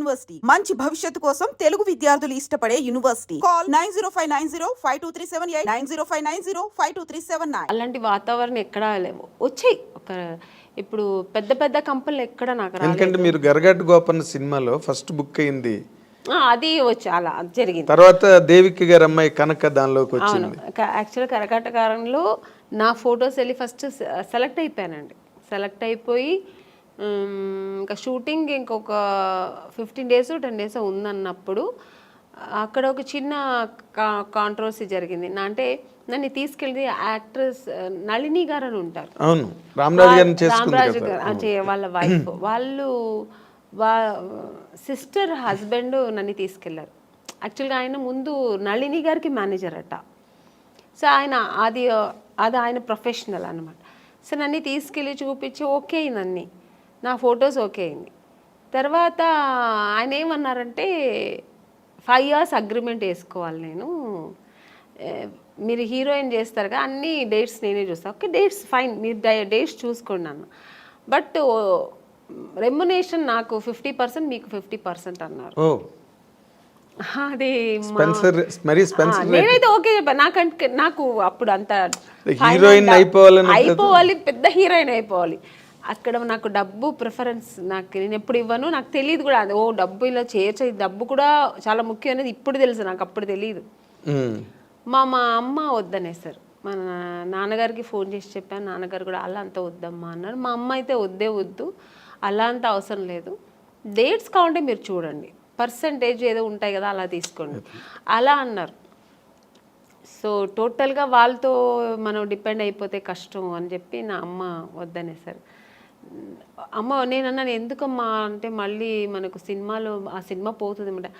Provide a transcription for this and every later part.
University. మంచి భవిష్యత్తు కోసం తెలుగు విద్యార్థులు ఇష్టపడే university. Call nine zero five nine zero five two three seven eight nine zero five nine zero five two three seven nine. అలాంటి వాతావరణం ఎక్కడా లేవు. వచ్చాయి ఒక ఇప్పుడు పెద్ద పెద్ద కంపెనీలు ఎక్కడ నాకు ఎందుకంటే మీరు గరగట్ గోపన్న సినిమాలో ఫస్ట్ బుక్ అయింది. ఆ, అది వచ్చి అలా జరిగింది. తర్వాత దేవికి గారి అమ్మాయి కనక దానిలోకి వచ్చింది. యాక్చువల్ కరకాటకారంలో నా ఫొటోస్ వెళ్ళి ఫస్ట్ సెలెక్ట్ అయిపోయానండి. సెలెక్ట్ అయిపోయి ఇంకా షూటింగ్ ఇంకొక ఫిఫ్టీన్ డేస్ టెన్ డేస్ ఉందన్నప్పుడు అక్కడ ఒక చిన్న కాంట్రవర్సీ జరిగింది. నా అంటే నన్ను తీసుకెళ్ళి యాక్ట్రెస్ నళిని గారు అని ఉంటారు. అవును. రామరాజు గారు అంటే వాళ్ళ వైఫ్ వాళ్ళు వా సిస్టర్ హస్బెండ్ నన్ను తీసుకెళ్ళారు. యాక్చువల్గా ఆయన ముందు నళిని గారికి మేనేజర్ అట. సో ఆయన అది అది ఆయన ప్రొఫెషనల్ అనమాట సో నన్ను తీసుకెళ్ళి చూపించి ఓకే అయింది నా ఫొటోస్ ఓకే అయింది. తర్వాత ఆయన ఏమన్నారంటే ఫైవ్ ఇయర్స్ అగ్రిమెంట్ వేసుకోవాలి నేను. మీరు హీరోయిన్ చేస్తారు కదా అన్ని డేట్స్ నేనే చూస్తాను ఓకే డేట్స్ ఫైన్ మీరు డేట్స్ చూసుకోండి అన్న. బట్ రెమ్యునేషన్ నాకు ఫిఫ్టీ పర్సెంట్ మీకు ఫిఫ్టీ పర్సెంట్ అన్నారు. అది నేనైతే ఓకే చెప్పాను నాకంటే నాకు అప్పుడు అంత హీరోయిన్ అయిపోవాలని అయిపోవాలి పెద్ద హీరోయిన్ అయిపోవాలి. అక్కడ నాకు డబ్బు ప్రిఫరెన్స్ నాకు నేను ఎప్పుడు ఇవ్వను నాకు తెలియదు కూడా. అది ఓ డబ్బు ఇలా ఈ డబ్బు కూడా చాలా ముఖ్యం అనేది ఇప్పుడు తెలుసు నాకు అప్పుడు తెలియదు. మా మా అమ్మ వద్దనేసారు మా నాన్నగారికి ఫోన్ చేసి చెప్పాను నాన్నగారు కూడా అలా అంత వద్దమ్మా అన్నారు. మా అమ్మ అయితే వద్దే వద్దు అలా అంత అవసరం లేదు. డేట్స్ కావాలంటే మీరు చూడండి. పర్సంటేజ్ ఏదో ఉంటాయి కదా అలా తీసుకోండి. అలా అన్నారు. సో టోటల్గా వాళ్ళతో మనం డిపెండ్ అయిపోతే కష్టం అని చెప్పి నా అమ్మ వద్దనేసారు అమ్మ నేను అన్నాను ఎందుకమ్మా అంటే మళ్ళీ మనకు సినిమాలో ఆ సినిమా పోతుంది అనమాట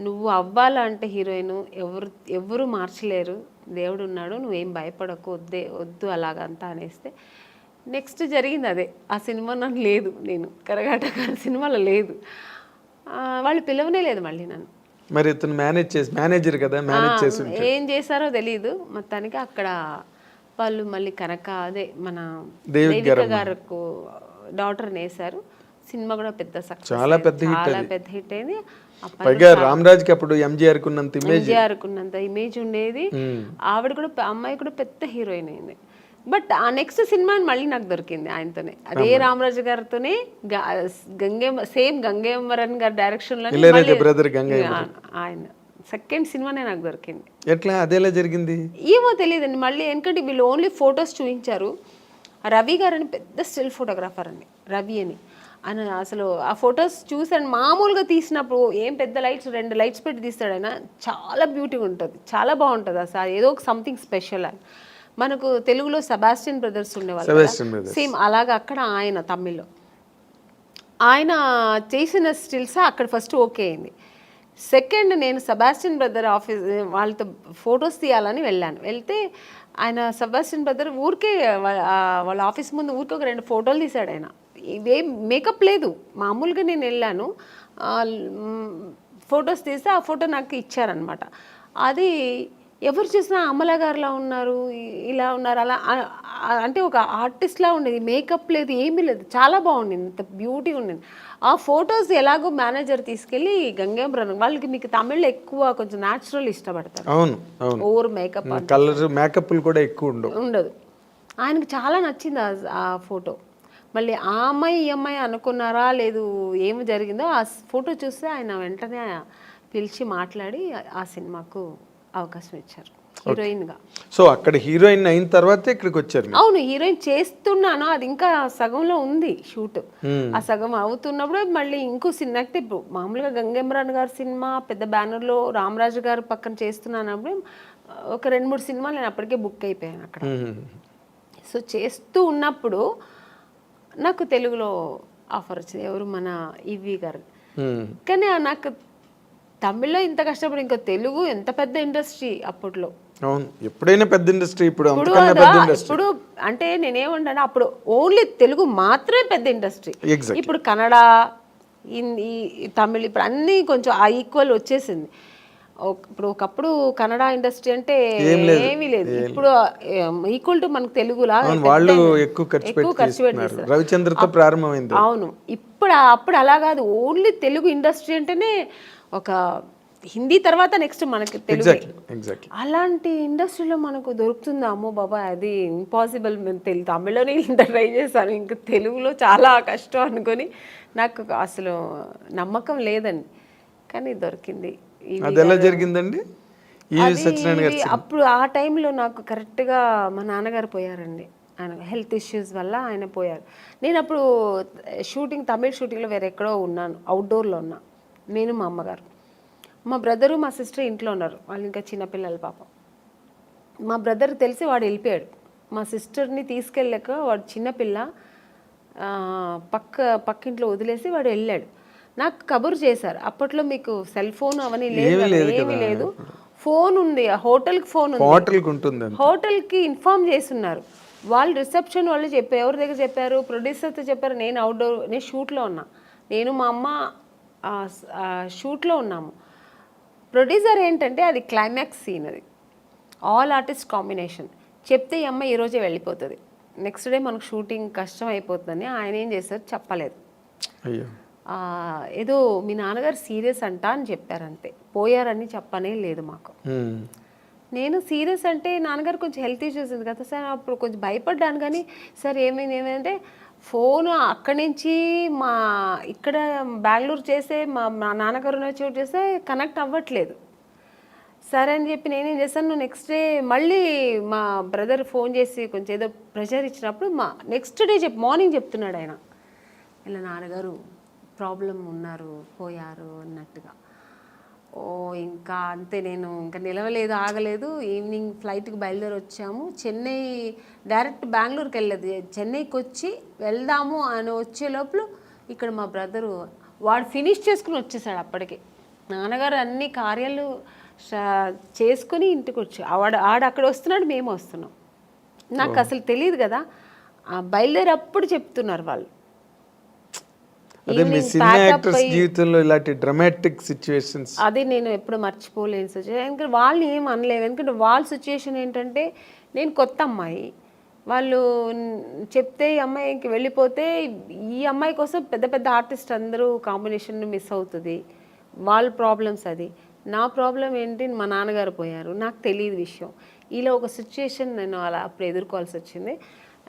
నువ్వు అవ్వాలంటే హీరోయిన్ ఎవరు ఎవరు మార్చలేరు. దేవుడు ఉన్నాడు నువ్వేం భయపడకు వద్దే వద్దు అలాగంతా అనేస్తే. నెక్స్ట్ జరిగింది అదే. ఆ సినిమా నాకు లేదు నేను కరగాట గారి సినిమాలో లేదు. వాళ్ళు పిలవనే లేదు మళ్ళీ నన్ను. మరి ఇతను మేనేజ్ చేసి మేనేజర్ కదా మేనేజ్ చేసి ఏం చేశారో తెలియదు మొత్తానికి అక్కడ వాళ్ళు మళ్ళీ కనక అదే మన దేవిక దేవిక డాటర్ వేశారు. సినిమా కూడా పెద్ద సక్సెస్ చాలా పెద్ద చాలా అది. పెద్ద హిట్ అయింది. పైగా రామరాజ్కి అప్పుడు ఎంజీఆర్ కున్నంత ఇమేజ్ కున్నంత ఇమేజ్ ఉండేది. ఆవిడ కూడా అమ్మాయి కూడా పెద్ద హీరోయిన్ అయింది. బట్ ఆ నెక్స్ట్ సినిమా మళ్ళీ నాకు దొరికింది ఆయనతోనే. అదే రామరాజు గారితోనే గంగే సేమ్ గంగేమరన్ గారి డైరెక్షన్లో ఆయన. సెకండ్ సినిమానే నాకు దొరికింది. ఎట్లా? అదేలా జరిగింది? ఏమో తెలియదండి. మళ్ళీ ఎందుకంటే వీళ్ళు ఓన్లీ ఫొటోస్ చూపించారు రవి గారు అని పెద్ద స్టిల్ ఫోటోగ్రాఫర్ అండి. రవి అని. ఆయన అసలు ఆ ఫొటోస్ చూసాను మామూలుగా తీసినప్పుడు ఏం పెద్ద లైట్స్ రెండు లైట్స్ పెట్టి తీస్తాడు ఆయన చాలా బ్యూటీగా ఉంటుంది. చాలా బాగుంటుంది అసలు ఏదో ఒక సంథింగ్ స్పెషల్ అని. మనకు తెలుగులో సెబాస్టియన్ బ్రదర్స్ ఉండేవాళ్ళు. సేమ్ అలాగా అక్కడ ఆయన తమిళ్ళో. ఆయన చేసిన స్టిల్స్ అక్కడ ఫస్ట్ ఓకే అయింది. సెకండ్ నేను సెబాస్టియన్ బ్రదర్ ఆఫీస్ వాళ్ళతో ఫొటోస్ తీయాలని వెళ్ళాను. వెళ్తే ఆయన సబాస్టిన్ బ్రదర్ ఊరికే వాళ్ళ ఆఫీస్ ముందు ఊరికే ఒక రెండు ఫోటోలు తీశాడు ఆయన. ఇవేం మేకప్ లేదు. మామూలుగా నేను వెళ్ళాను. ఫొటోస్ తీస్తే ఆ ఫోటో నాకు ఇచ్చారనమాట అది ఎవరు చూసినా అమల గారిలా ఉన్నారు ఇలా ఉన్నారు అలా అంటే ఒక ఆర్టిస్ట్లా ఉండేది. మేకప్ లేదు ఏమీ లేదు. చాలా బాగుండింది. ఇంత బ్యూటీ ఉండింది. ఆ ఫొటోస్ ఎలాగో మేనేజర్ తీసుకెళ్ళి గంగేంబ్రన్ వాళ్ళకి మీకు తమిళ్ళో ఎక్కువ కొంచెం న్యాచురల్ ఇష్టపడతారు. అవును అవును. ఓవర్ మేకప్ కలర్ మేకప్లు కూడా ఎక్కువ ఉండవు. ఉండదు. ఆయనకు చాలా నచ్చింది ఆ- ఫోటో. మళ్ళీ ఆ అమ్మాయి ఈ అమ్మాయి అనుకున్నారా లేదు ఏమి జరిగిందో ఆ ఫోటో చూస్తే ఆయన వెంటనే పిలిచి మాట్లాడి ఆ సినిమాకు అవకాశం ఇచ్చారు. హీరోయిన్గా. సో అక్కడ హీరోయిన్ అయిన తర్వాత ఇక్కడికి వచ్చారు. అవును హీరోయిన్ చేస్తున్నాను. అది ఇంకా సగంలో ఉంది షూట్. ఆ సగం అవుతున్నప్పుడు మళ్ళీ ఇంకో సినిమా ఇప్పుడు మామూలుగా గంగేమరాన్ గారి సినిమా పెద్ద బ్యానర్లో రామరాజు గారు పక్కన చేస్తున్నానప్పుడు ఒక రెండు మూడు సినిమాలు నేను అప్పటికే బుక్ అయిపోయాను అక్కడ. సో చేస్తూ ఉన్నప్పుడు నాకు తెలుగులో ఆఫర్ వచ్చింది. ఎవరు? మన ఈవి గారు. కానీ నాకు తమిళ్ళో ఇంత కష్టపడి ఇంకా తెలుగు ఎంత పెద్ద ఇండస్ట్రీ అప్పట్లో? అవును ఎప్పుడైనా పెద్ద ఇండస్ట్రీ ఇప్పుడు ఇప్పుడు అంటే నేనేమంటాను అప్పుడు ఓన్లీ తెలుగు మాత్రమే పెద్ద ఇండస్ట్రీ. ఇప్పుడు కన్నడ హిందీ తమిళ్ ఇప్పుడు అన్నీ కొంచెం ఆ ఈక్వల్ వచ్చేసింది. ఇప్పుడు ఒకప్పుడు కన్నడ ఇండస్ట్రీ అంటే. ఏమీ లేదు. ఇప్పుడు ఈక్వల్ టు మనకు తెలుగులా వాళ్ళు ఎక్కువ ఖర్చు ఎక్కువ పెట్టి ఖర్చు పెట్టి తీస్తున్నారు రవిచంద్రతో ప్రారంభమైంది. అవును. ఇప్పుడు అప్పుడు అలా కాదు. ఓన్లీ తెలుగు ఇండస్ట్రీ అంటేనే ఒక హిందీ తర్వాత నెక్స్ట్ మనకి తెలుగు. అలాంటి ఇండస్ట్రీలో మనకు దొరుకుతుందా అమ్మో బాబా అది ఇంపాసిబుల్ మేము తెలు తమిళలోనే ఇంత ట్రై చేశాను. ఇంకా తెలుగులో చాలా కష్టం అనుకొని నాకు అసలు నమ్మకం లేదండి. కానీ దొరికింది. అది ఎలా జరిగిందండి? అప్పుడు ఆ టైంలో నాకు కరెక్ట్గా మా నాన్నగారు పోయారండి. ఆయన హెల్త్ ఇష్యూస్ వల్ల ఆయన పోయారు. నేను అప్పుడు షూటింగ్ తమిళ షూటింగ్లో వేరే ఎక్కడో ఉన్నాను అవుట్డోర్లో ఉన్నా. నేను మా అమ్మగారు. మా బ్రదరు మా సిస్టర్ ఇంట్లో ఉన్నారు. వాళ్ళు ఇంకా చిన్నపిల్లలు పాపం. మా బ్రదర్ తెలిసి వాడు వెళ్ళిపోయాడు. మా సిస్టర్ని తీసుకెళ్ళాక వాడు చిన్నపిల్ల పక్క పక్కింట్లో వదిలేసి వాడు వెళ్ళాడు. నాకు కబురు చేశారు. అప్పట్లో మీకు సెల్ ఫోన్ అవన్నీ లేదు ఏమీ లేదు ఫోన్ ఉంది. ఆ హోటల్కి ఫోన్ ఉంది. హోటల్కి ఇన్ఫామ్ చేస్తున్నారు. వాళ్ళు రిసెప్షన్ వాళ్ళు చెప్పారు ఎవరి దగ్గర చెప్పారు? ప్రొడ్యూసర్తో చెప్పారు. నేను అవుట్డోర్ నేను షూట్లో ఉన్నా. నేను మా అమ్మ షూట్లో ఉన్నాము. ప్రొడ్యూసర్ ఏంటంటే అది క్లైమాక్స్ సీన్ అది. ఆల్ ఆర్టిస్ట్ కాంబినేషన్ చెప్తే ఈ అమ్మ ఈరోజే వెళ్ళిపోతుంది. నెక్స్ట్ డే మనకు షూటింగ్ కష్టం అయిపోతుందని ఆయన ఏం చేశారు చెప్పలేదు. ఏదో మీ నాన్నగారు సీరియస్ అంట అని చెప్పారంతే. పోయారని చెప్పనే లేదు మాకు. నేను సీరియస్ అంటే నాన్నగారు కొంచెం హెల్త్ ఇష్యూస్ ఉంది కదా సార్ అప్పుడు కొంచెం భయపడ్డాను కానీ సార్ ఏమైంది ఏమైందంటే ఫోన్ అక్కడి నుంచి మా ఇక్కడ బెంగళూరు చేసే మా మా నాన్నగారు ఉన్న చోటు చేస్తే కనెక్ట్ అవ్వట్లేదు. సరే అని చెప్పి నేనేం చేశాను నెక్స్ట్ డే మళ్ళీ మా బ్రదర్ ఫోన్ చేసి కొంచెం ఏదో ప్రెషర్ ఇచ్చినప్పుడు మా నెక్స్ట్ డే చెప్పి మార్నింగ్ చెప్తున్నాడు ఆయన. ఇలా నాన్నగారు ప్రాబ్లం ఉన్నారు పోయారు అన్నట్టుగా. ఓ ఇంకా అంతే నేను ఇంకా నిలవలేదు ఆగలేదు. ఈవినింగ్ ఫ్లైట్కి బయలుదేరి వచ్చాము. చెన్నై డైరెక్ట్ బెంగళూరుకి వెళ్ళలేదు చెన్నైకి వచ్చి వెళ్దాము అని వచ్చే లోపల ఇక్కడ మా బ్రదరు వాడు ఫినిష్ చేసుకుని వచ్చేసాడు అప్పటికి. నాన్నగారు అన్ని కార్యాలు చేసుకుని ఇంటికి వచ్చి వాడు ఆడ అక్కడ వస్తున్నాడు మేము వస్తున్నాం. నాకు అసలు తెలియదు కదా. ఆ బయలుదేరప్పుడు చెప్తున్నారు వాళ్ళు. అదే మీ సినిమా యాక్టర్స్ జీవితంలో ఇలాంటి డ్రమాటిక్ సిచ్యువేషన్స్ అది నేను ఎప్పుడు మర్చిపోలేని సిచ్యువేషన్ ఎందుకంటే వాళ్ళని ఏం అనలేవు ఎందుకంటే వాళ్ళ సిచ్యువేషన్ ఏంటంటే నేను కొత్త అమ్మాయి. వాళ్ళు చెప్తే ఈ అమ్మాయికి వెళ్ళిపోతే ఈ అమ్మాయి కోసం పెద్ద పెద్ద ఆర్టిస్ట్ అందరూ కాంబినేషన్ మిస్ అవుతుంది. వాళ్ళ ప్రాబ్లమ్స్ అది. నా ప్రాబ్లం ఏంటి? మా నాన్నగారు పోయారు. నాకు తెలియదు విషయం. ఇలా ఒక సిచ్యుయేషన్ నేను అలా అప్పుడు ఎదుర్కోవాల్సి వచ్చింది.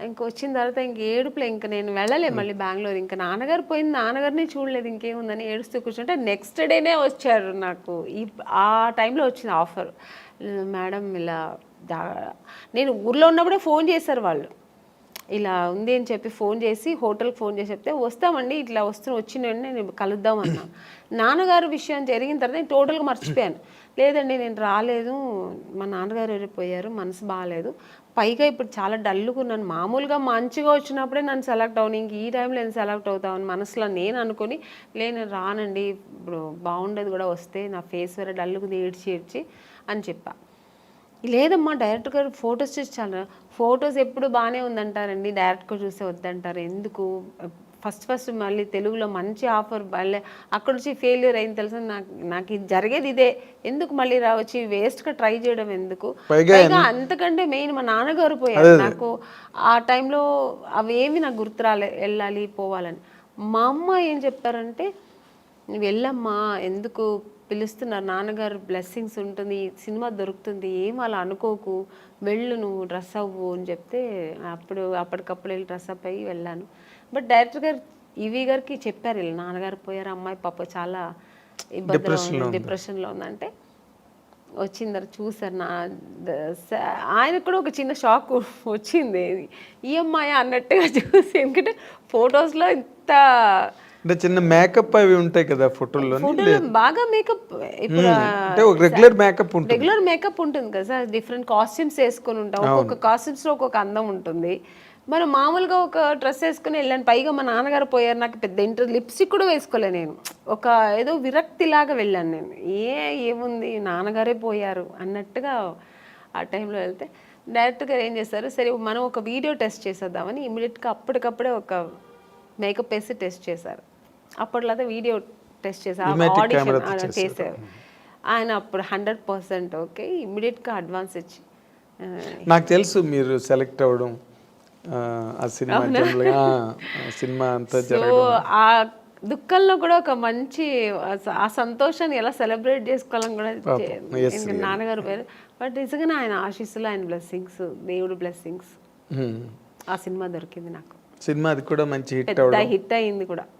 ఇంక వచ్చిన తర్వాత ఇంక ఏడుపులో. ఇంక నేను వెళ్ళలే మళ్ళీ బెంగళూరు. ఇంకా నాన్నగారు పోయింది. నాన్నగారిని చూడలేదు. ఇంకేముందని ఏడుస్తూ కూర్చుంటే నెక్స్ట్ డేనే వచ్చారు నాకు. ఈ ఆ టైంలో వచ్చింది ఆఫర్ మేడం ఇలా నేను ఊర్లో ఉన్నప్పుడే ఫోన్ చేశారు వాళ్ళు. ఇలా ఉంది అని చెప్పి ఫోన్ చేసి హోటల్కి ఫోన్ చేసి చెప్తే వస్తామండి ఇట్లా వస్తున్న వచ్చిన నేను కలుద్దాం అన్నా. నాన్నగారు విషయం జరిగిన తర్వాత నేను టోటల్గా మర్చిపోయాను. లేదండి నేను రాలేదు. మా నాన్నగారు వెళ్ళిపోయారు మనసు బాగాలేదు పైగా ఇప్పుడు చాలా డల్గా ఉన్నాను. మామూలుగా మంచిగా వచ్చినప్పుడే నన్ను సెలెక్ట్ అవును ఇంక ఈ టైంలో నేను సెలెక్ట్ అవుతామని మనసులో నేను అనుకొని లేను రానండి ఇప్పుడు బాగుండేది కూడా వస్తే నా ఫేస్ వేరే డల్గా ఏడ్చి ఏడ్చి అని చెప్పా. లేదమ్మా డైరెక్ట్ గారు ఫొటోస్ చూసి చాలా ఫొటోస్ ఎప్పుడు బాగానే ఉందంటారండి. డైరెక్ట్గా చూస్తే వద్దంటారు. ఎందుకు? ఫస్ట్ ఫస్ట్ మళ్ళీ తెలుగులో మంచి ఆఫర్ మళ్ళీ అక్కడ నుంచి ఫెయిల్యూర్ అయింది తెలుసా? నాకు నాకు ఇది జరిగేది ఇదే. ఎందుకు మళ్ళీ రావచ్చి వేస్ట్గా ట్రై చేయడం ఎందుకు? పైగా అంతకంటే మెయిన్ మా నాన్నగారు పోయారు. నాకు ఆ టైంలో అవేమి నాకు గుర్తు రాలే వెళ్ళాలి పోవాలని. మా అమ్మ ఏం చెప్పారంటే నువ్వు వెళ్ళమ్మా ఎందుకు పిలుస్తున్నారు? నాన్నగారు బ్లెస్సింగ్స్ ఉంటుంది సినిమా దొరుకుతుంది ఏం అలా అనుకోకు. వెళ్ళు నువ్వు డ్రెస్ అవ్వు అని చెప్తే అప్పుడు అప్పటికప్పుడు వెళ్ళి డ్రెస్ అప్ అయ్యి వెళ్ళాను. బట్ డైరెక్టర్ గారు ఈవీ గారికి చెప్పారు ఇలా నాన్నగారు పోయారు అమ్మాయి పాప చాలా ఇబ్బందిలో ఉంది డిప్రెషన్లో ఉందంటే వచ్చిన తర్వాత చూసారు నా ఆయనకు కూడా ఒక చిన్న షాక్ వచ్చింది. ఈ అమ్మాయి అన్నట్టుగా చూసి ఎందుకంటే ఫొటోస్లో ఇంత అంటే చిన్న మేకప్ అవి ఉంటాయి కదా ఫోటోల్లో ఫోటోలో బాగా మేకప్ ఇప్పుడు అంటే రెగ్యులర్ మేకప్ ఉంటుంది. రెగ్యులర్ మేకప్ ఉంటుంది కదా సార్ డిఫరెంట్ కాస్ట్యూమ్స్ వేసుకొని ఉంటాం. ఒక్కొక్క కాస్ట్యూమ్స్లో ఒక్కొక్క అందం ఉంటుంది. మనం మామూలుగా ఒక డ్రెస్ వేసుకుని వెళ్ళాను. పైగా మా నాన్నగారు పోయారు. నాకు పెద్ద ఇంటర్ లిప్స్టిక్ కూడా వేసుకోలే నేను. ఒక ఏదో విరక్తిలాగా వెళ్ళాను నేను. ఏ ఏముంది? నాన్నగారే పోయారు అన్నట్టుగా ఆ టైంలో వెళ్తే డైరెక్ట్గా ఏం చేస్తారు సరే మనం ఒక వీడియో టెస్ట్ చేసేద్దామని ఇమీడియట్గా అప్పటికప్పుడే ఒక మేకప్ వేసి టెస్ట్ చేశారు. అప్పట్లో వీడియో టెస్ట్ చేశారు. ఆడిషన్ చేశారు. ఆయన అప్పుడు హండ్రెడ్ పర్సెంట్ ఓకే. ఇమ్మీడియట్గా అడ్వాన్స్ ఇచ్చి నాకు తెలుసు మీరు సెలెక్ట్ అవ్వడం. ఆ, సినిమా సినిమా అంతా ఆ దుఃఖంలో కూడా ఒక మంచి ఆ- సంతోషాన్ని ఎలా సెలబ్రేట్ చేసుకోవాలని కూడా నాన్నగారు పేరు. బట్ నిజంగానే ఆయన ఆశీస్సులు ఆయన బ్లెస్సింగ్స్ దేవుడు బ్లెస్సింగ్స్. ఆ సినిమా దొరికింది నాకు. సినిమా అది కూడా మంచి హిట్ హిట్ అయింది కూడా.